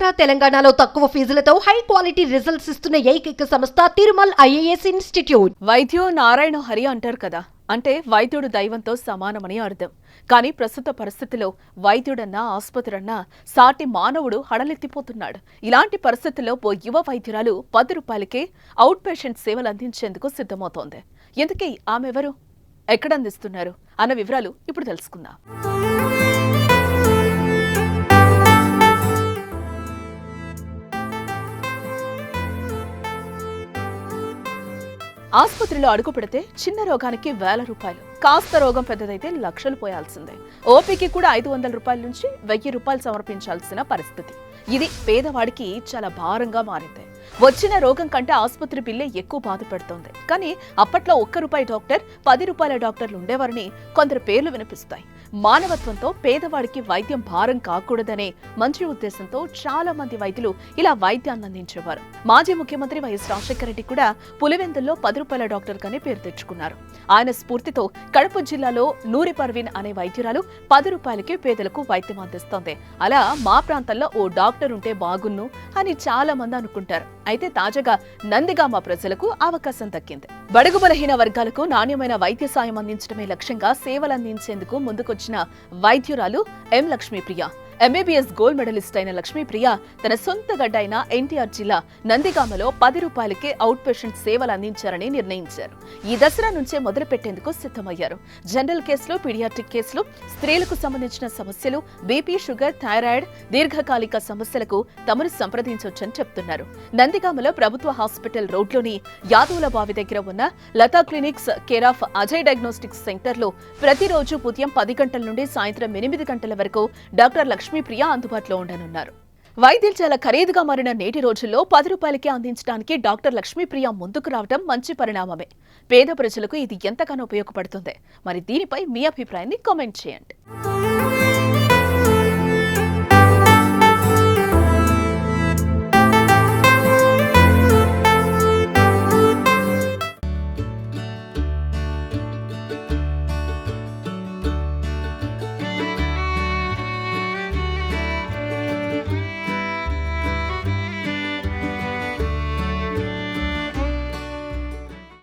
ఆంధ్ర తెలంగాణలో తక్కువ ఫీజులతో high quality results ఇస్తున్న ఏకైక సంస్థ తిరుమల్ ఐఏఎస్ ఇన్స్టిట్యూట్. వైద్యో నారాయణ హరి అంటారు కదా. అంటే వైద్యుడు దైవంతో సమానమని అర్థం. కానీ ప్రస్తుత పరిస్థితిలో వైద్యుడన్నా ఆసుపత్రన్నా సాటి మానవుడు హడలెత్తిపోతున్నాడు. ఇలాంటి పరిస్థితుల్లో ఓ యువ వైద్యురాలు పది రూపాయలకే అవుట్ పేషెంట్ సేవలు అందించేందుకు సిద్ధమవుతోంది. ఎందుకే? ఆమెవరు ఎక్కడ అందిస్తున్నారు? అన్న వివరాలు ఇప్పుడు తెలుసుకుందాం. ఆసుపత్రిలో అడుగు పెడితే చిన్న రోగానికి వేల రూపాయలు. కాస్త రోగం పెద్దదైతే లక్షలు పోయాల్సిందే. ఓపీకి కూడా ఐదు వందల రూపాయల నుంచి వెయ్యి రూపాయలు సమర్పించాల్సిన పరిస్థితి. ఇది పేదవాడికి చాలా భారంగా మారింది. వచ్చిన రోగం కంటే ఆసుపత్రి బిల్లే ఎక్కువ బాధ పెడుతోంది కానీ అప్పట్లో ఒక్క రూపాయి డాక్టర్ పది రూపాయల డాక్టర్లు ఉండేవారని కొందరు పేర్లు వినిపిస్తాయి. మానవత్వంతో పేదవాడికి వైద్యం భారం కాకూడదనే మంచి ఉద్దేశంతో చాలా మంది వైద్యులు ఇలా వైద్యాన్ని అందించేవారు. మాజీ ముఖ్యమంత్రి వైఎస్ రాజశేఖర రెడ్డి కూడా పులివెందుల్లో పది రూపాయల డాక్టర్ గానే పేరు తెచ్చుకున్నారు. ఆయన స్ఫూర్తితో కడప జిల్లాలో నూరి పర్వీన్ అనే వైద్యురాలు పది రూపాయలకి పేదలకు వైద్యం అందిస్తోంది. అలా మా ప్రాంతంలో ఓ డాక్టర్ ఉంటే బాగున్ను అని చాలా మంది అనుకుంటారు. అయితే తాజాగా నందిగామ ప్రజలకు అవకాశం దక్కింది. బడుగు బలహీన వర్గాలకు నాణ్యమైన వైద్య సాయం అందించడమే లక్ష్యంగా సేవలందించేందుకు ముందుకొచ్చిన వైద్యురాలు M Lakshmipriya. MBBS gold medalist అయిన లక్ష్మీప్రియ తన సొంత గడ్డ అయిన ఎన్టీఆర్ జిల్లా నందిగామలో పది రూపాయలకే అవుట్ పేషెంట్ సేవలు అందించారని నిర్ణయించారు. ఈ దసరా నుంచే మొదలు పెట్టేందుకు సిద్ధమయ్యారు. జనరల్ కేసులు పీడియాట్రిక్ కేసులు స్త్రీలకు సంబంధించిన సమస్యలు బీపీ షుగర్ థైరాయిడ్ దీర్ఘకాలిక సమస్యలకు తమను సంప్రదించవచ్చని చెప్తున్నారు. నందిగామలో ప్రభుత్వ హాస్పిటల్ రోడ్లోని యాదవుల బావి దగ్గర ఉన్న Latha clinics care of Ajay diagnostics సెంటర్లో ప్రతిరోజు ఉదయం పది గంటల నుండి సాయంత్రం ఎనిమిది గంటల వరకు డాక్టర్ లక్ష్మీప్రియ అందుబాటులో ఉండనున్నారు. వైద్యం చాలా ఖరీదుగా మారిన నేటి రోజుల్లో పది రూపాయలకే అందించడానికి డాక్టర్ లక్ష్మీప్రియ ముందుకు రావడం మంచి పరిణామమే. పేద ప్రజలకు ఇది ఎంతగానో ఉపయోగపడుతుంది. మరి దీనిపై మీ అభిప్రాయాన్ని కామెంట్ చేయండి.